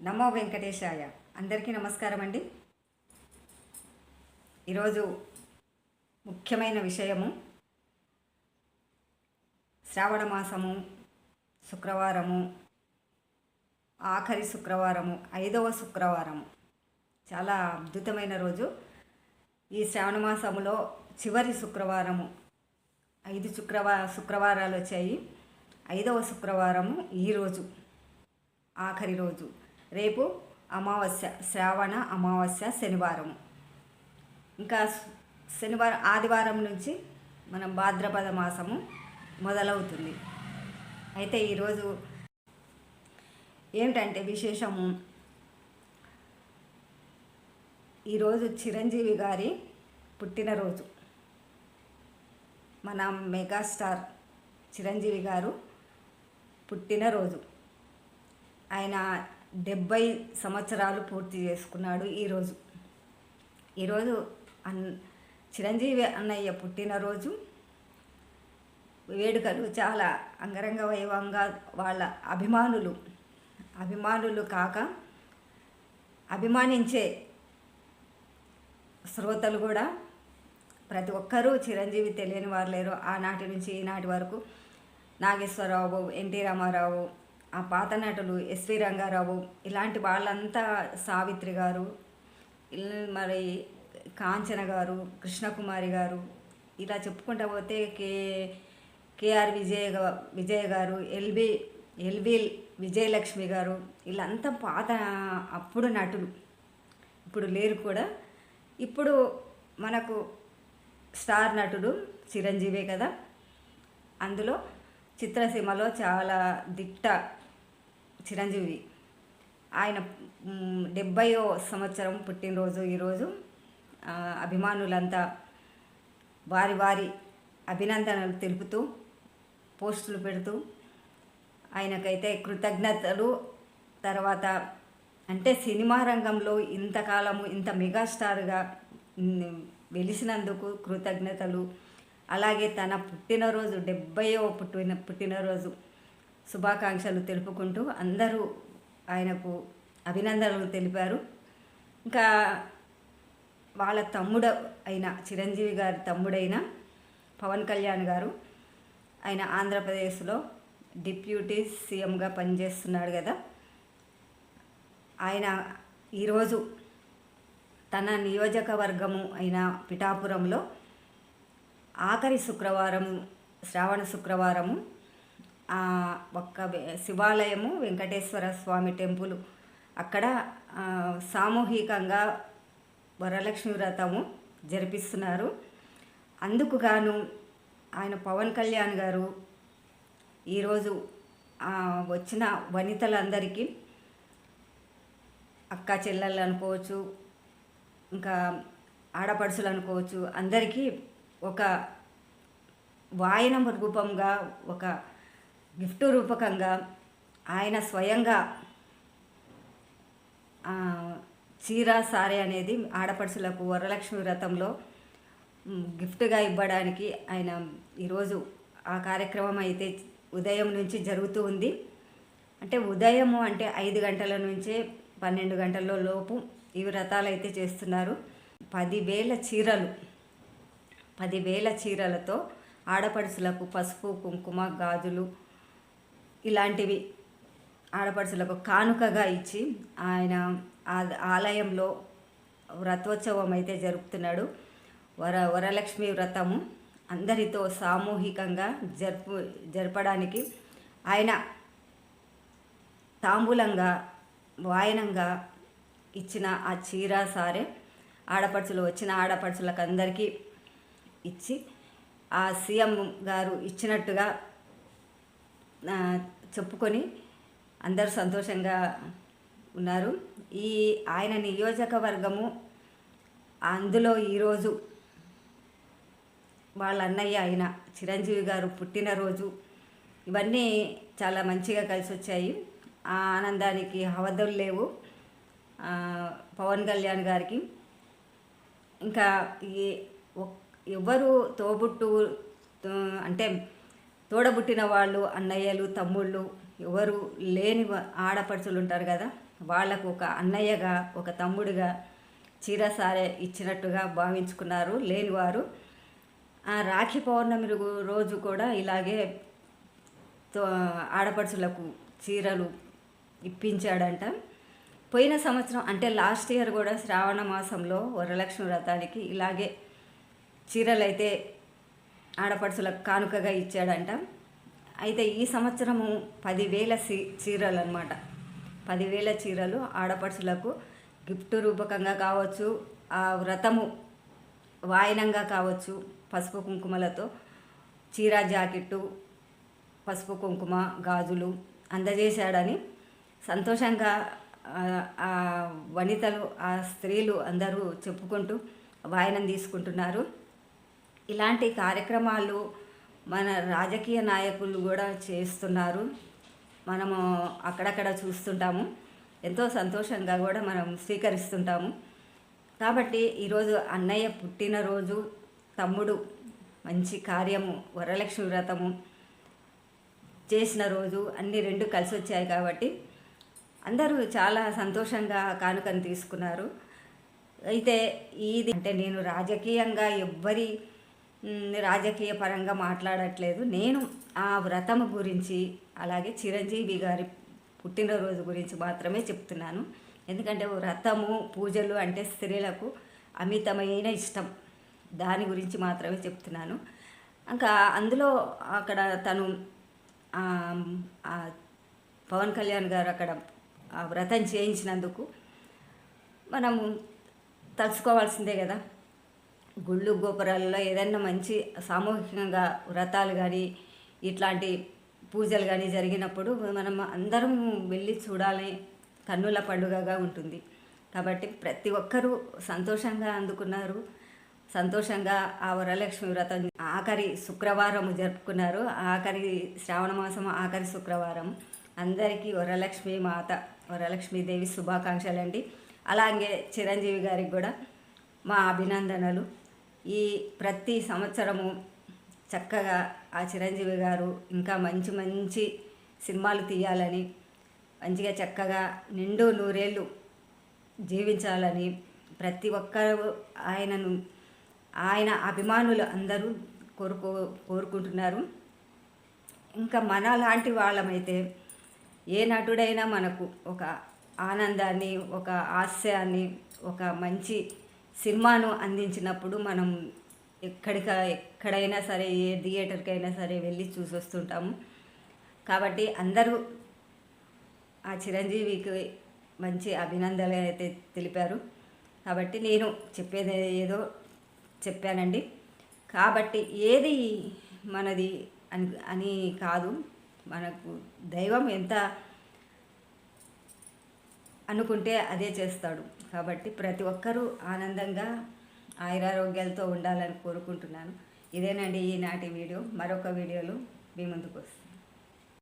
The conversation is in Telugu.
నమో వెంకటేశాయ. అందరికీ నమస్కారం అండి. ఈరోజు ముఖ్యమైన విషయము శ్రావణ మాసము శుక్రవారము ఆఖరి శుక్రవారము ఐదవ శుక్రవారము. చాలా అద్భుతమైన రోజు. ఈ శ్రావణ మాసములో చివరి శుక్రవారము ఐదు శుక్రవా శుక్రవారాలు వచ్చాయి. ఐదవ శుక్రవారము ఈరోజు ఆఖరి రోజు. రేపు అమావాస్య శ్రావణ అమావాస్య శనివారం. ఇంకా శనివారం ఆదివారం నుంచి మనం భాద్రపద మాసము మొదలవుతుంది. అయితే ఈరోజు ఏమిటంటే విశేషము? ఈరోజు చిరంజీవి గారి పుట్టినరోజు. మన మెగాస్టార్ చిరంజీవి గారు పుట్టినరోజు. ఆయన డెబ్బై సంవత్సరాలు పూర్తి చేసుకున్నాడు ఈరోజు. ఈరోజు అన్ చిరంజీవి అన్నయ్య పుట్టినరోజు. వేడుకలు చాలా అంగరంగ వైభవంగా వాళ్ళ అభిమానులు అభిమానులు కాక అభిమానించే శ్రోతలు కూడా ప్రతి ఒక్కరూ చిరంజీవి తెలియని వారు లేరు. ఆనాటి నుంచి ఈనాటి వరకు నాగేశ్వరరావు ఎన్టీ రామారావు ఆ పాత నటులు ఎస్వి రంగారావు ఇలాంటి వాళ్ళంతా సావిత్రి గారు మరి కాంచన గారు కృష్ణకుమారి గారు ఇలా చెప్పుకుంటా పోతే కే కేఆర్ విజయ విజయ గారు ఎల్బి ఎల్బి విజయలక్ష్మి గారు వీళ్ళంతా పాత అప్పుడు నటులు. ఇప్పుడు లేరు కూడా. ఇప్పుడు మనకు స్టార్ నటుడు చిరంజీవే కదా. అందులో చిత్రసీమలో చాలా దిట్ట చిరంజీవి. ఆయన డెబ్బయో సంవత్సరం పుట్టినరోజు ఈరోజు అభిమానులంతా వారి వారి అభినందనలు తెలుపుతూ పోస్టులు పెడుతూ ఆయనకైతే కృతజ్ఞతలు. తర్వాత అంటే సినిమా రంగంలో ఇంతకాలము ఇంత మెగాస్టార్గా వెలిసినందుకు కృతజ్ఞతలు. అలాగే తన పుట్టినరోజు డెబ్బయో పుట్టిన పుట్టినరోజు శుభాకాంక్షలు తెలుపుకుంటూ అందరూ ఆయనకు అభినందనలు తెలిపారు. ఇంకా వాళ్ళ తమ్ముడు అయిన చిరంజీవి గారి తమ్ముడైన పవన్ కళ్యాణ్ గారు ఆయన ఆంధ్రప్రదేశ్లో డిప్యూటీ సీఎంగా పనిచేస్తున్నాడు కదా. ఆయన ఈరోజు తన నియోజకవర్గము అయిన పిఠాపురంలో ఆఖరి శుక్రవారం శ్రావణ శుక్రవారము ఒక్క శివాలయము వెంకటేశ్వర స్వామి టెంపుల్. అక్కడ సామూహికంగా వరలక్ష్మి వ్రతము జరిపిస్తున్నారు. అందుకు గాను ఆయన పవన్ కళ్యాణ్ గారు ఈరోజు వచ్చిన వనితలందరికీ అక్క చెల్లెళ్ళు అనుకోవచ్చు ఇంకా ఆడపడుచులు అనుకోవచ్చు అందరికీ ఒక వాయనం రూపంగా ఒక గిఫ్ట్ రూపకంగా ఆయన స్వయంగా చీర సారే అనేది ఆడపడుచులకు వరలక్ష్మి వ్రతంలో గిఫ్ట్గా ఇవ్వడానికి ఆయన ఈరోజు ఆ కార్యక్రమం అయితే ఉదయం నుంచి జరుగుతూ ఉంది. అంటే ఉదయము అంటే ఐదు గంటల నుంచే పన్నెండు గంటల లోపు ఈ వ్రతాలు అయితే చేస్తున్నారు. పదివేల చీరలు పదివేల చీరలతో ఆడపడుచులకు పసుపు కుంకుమ గాజులు ఇలాంటివి ఆడపడుచులకు కానుకగా ఇచ్చి ఆయన ఆ- ఆలయంలో వ్రతోత్సవం అయితే జరుపుతున్నాడు. వర వరలక్ష్మి వ్రతము అందరితో సామూహికంగా జరుపు జరపడానికి ఆయన తాంబూలంగా వాయనంగా ఇచ్చిన ఆ చీర సారే ఆడపడుచులు వచ్చిన ఆడపడుచులకు అందరికీ ఇచ్చి ఆ సీఎం గారు ఇచ్చినట్టుగా చెప్పుకొని అందరూ సంతోషంగా ఉన్నారు. ఈ ఆయన నియోజకవర్గము అందులో ఈరోజు వాళ్ళ అన్నయ్య ఆయన చిరంజీవి గారు పుట్టినరోజు. ఇవన్నీ చాలా మంచిగా కలిసి వచ్చాయి ఆ ఆనందానికి హవదలు లేవు. పవన్ కళ్యాణ్ గారికి. ఇంకా ఈ ఎవ్వరు తోబుట్టు అంటే తోడబుట్టిన వాళ్ళు అన్నయ్యలు తమ్ముళ్ళు ఎవరు లేని ఆడపడుచులు ఉంటారు కదా వాళ్ళకు ఒక అన్నయ్యగా ఒక తమ్ముడిగా చీరసారే ఇచ్చినట్టుగా భావించుకున్నారు లేనివారు. ఆ రాఖీ పౌర్ణమి రోజు కూడా ఇలాగే తో ఆడపడుచులకు చీరలు ఇప్పించాడంట. పోయిన సంవత్సరం అంటే లాస్ట్ ఇయర్ కూడా శ్రావణ మాసంలో వరలక్ష్మి వ్రతానికి ఇలాగే చీరలైతే ఆడపడుచులకు కానుకగా ఇచ్చాడంట. అయితే ఈ సంవత్సరము పదివేల సి చీరలు అనమాట పదివేల చీరలు ఆడపడుచులకు గిఫ్ట్ రూపకంగా కావచ్చు ఆ వ్రతము వాయనంగా కావచ్చు పసుపు కుంకుమలతో చీర జాకెట్టు పసుపు కుంకుమ గాజులు అందజేశాడని సంతోషంగా ఆ, ఆ వనితలు ఆ స్త్రీలు అందరూ చెప్పుకుంటూ వాయనం తీసుకుంటున్నారు. ఇలాంటి కార్యక్రమాలు మన రాజకీయ నాయకులు కూడా చేస్తున్నారు. మనము అక్కడక్కడ చూస్తుంటాము. ఎంతో సంతోషంగా కూడా మనం స్వీకరిస్తుంటాము. కాబట్టి ఈరోజు అన్నయ్య పుట్టినరోజు తమ్ముడు మంచి కార్యము వరలక్ష్మి వ్రతము చేసిన రోజు అన్ని రెండు కలిసి వచ్చాయి కాబట్టి అందరూ చాలా సంతోషంగా కానుకను తీసుకున్నారు. అయితే ఇది అంటే నేను రాజకీయంగా ఎవ్వరి రాజకీయ పరంగా మాట్లాడట్లేదు. నేను ఆ వ్రతము గురించి అలాగే చిరంజీవి గారి పుట్టినరోజు గురించి మాత్రమే చెప్తున్నాను. ఎందుకంటే వ్రతము పూజలు అంటే స్త్రీలకు అమితమైన ఇష్టం. దాని గురించి మాత్రమే చెప్తున్నాను. ఇంకా అందులో అక్కడ తను పవన్ కళ్యాణ్ గారు అక్కడ ఆ వ్రతం చేయించినందుకు మనము తలుచుకోవాల్సిందే కదా. గుళ్ళు గోపురాలలో ఏదైనా మంచి సామూహికంగా వ్రతాలు కానీ ఇట్లాంటి పూజలు కానీ జరిగినప్పుడు మనం అందరం వెళ్ళి చూడాలి కన్నుల పండుగగా ఉంటుంది. కాబట్టి ప్రతి ఒక్కరూ సంతోషంగా అందుకున్నారు. సంతోషంగా ఆ వరలక్ష్మి వ్రతం ఆఖరి శుక్రవారం జరుపుకున్నారు. ఆఖరి శ్రావణ మాసం ఆఖరి శుక్రవారం. అందరికీ వరలక్ష్మి మాత వరలక్ష్మీదేవి శుభాకాంక్షలు అండి అలాగే చిరంజీవి గారికి కూడా మా అభినందనలు. ఈ ప్రతి సంవత్సరము చక్కగా ఆ చిరంజీవి గారు ఇంకా మంచి మంచి సినిమాలు తీయాలని మంచిగా చక్కగా నిండు నూరేళ్ళు జీవించాలని ప్రతి ఒక్కరు ఆయనను ఆయన అభిమానులు అందరూ కోరుకో కోరుకుంటున్నారు. ఇంకా మన లాంటి వాళ్ళమైతే ఏ నటుడైనా మనకు ఒక ఆనందాన్ని ఒక హాస్యాన్ని ఒక మంచి సినిమాను అందించినప్పుడు మనం ఎక్కడిక ఎక్కడైనా సరే ఏ థియేటర్కైనా సరే వెళ్ళి చూసి వస్తుంటాము కాబట్టి అందరూ ఆ చిరంజీవికి మంచి అభినందనలు అయితే తెలిపారు. కాబట్టి నేను చెప్పేది ఏదో చెప్పానండి. కాబట్టి ఏది మనది అని అని కాదు. మనకు దైవం ఎంత అనుకుంటే అదే చేస్తాడు. కాబట్టి ప్రతి ఒక్కరూ ఆనందంగా ఆయురారోగ్యాలతో ఉండాలని కోరుకుంటున్నాను. ఇదేనండి ఈనాటి వీడియో. మరొక వీడియోలో మీ ముందుకు వస్తాను.